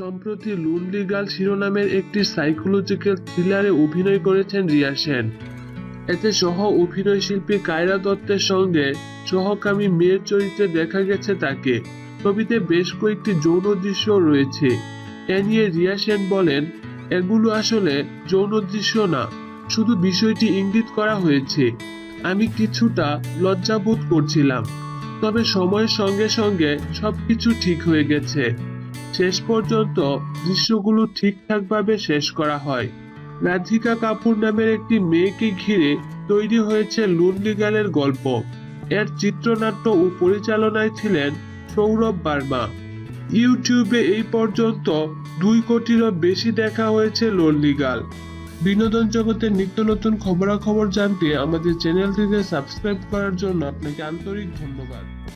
সম্প্রতি লুনলি গার্ল শিরোনামের একটি সাইকোলজিক্যাল থ্রিলারে অভিনয় করেছেন রিয়া সেন। এতে সহ অভিনয় শিল্পী কায়রা দত্তের সঙ্গে সহকামী মেয়ের চরিত্রে দেখা গেছে তাকে। ছবিতে বেশ কয়েকটি যৌন দৃশ্য রয়েছে। এ নিয়ে রিয়া সেন বলেন, এগুলো আসলে যৌন দৃশ্য না, শুধু বিষয়টি ইঙ্গিত করা হয়েছে। আমি কিছুটা লজ্জাবোধ করছিলাম, তবে সময়ের সঙ্গে সঙ্গে সবকিছু ঠিক হয়ে গেছে। শেষ পর্যন্ত দৃশ্যগুলো ঠিকঠাকভাবে শেষ করা হয়। রাধিকা কাপুর নামের একটি মেয়েকে ঘিরে তৈরি হয়েছে লুনলিগালের গল্প। এর চিত্রনাট্য ও পরিচালনায় ছিলেন সৌরভ বার্মা। ইউটিউবে এই পর্যন্ত দুই কোটিরও বেশি দেখা হয়েছে লন্ডিগাল বিনোদন জগতের নিত্য নতুন খবরাখবর জানতে আমাদের চ্যানেলটিকে সাবস্ক্রাইব করার জন্য আপনাকে আন্তরিক ধন্যবাদ।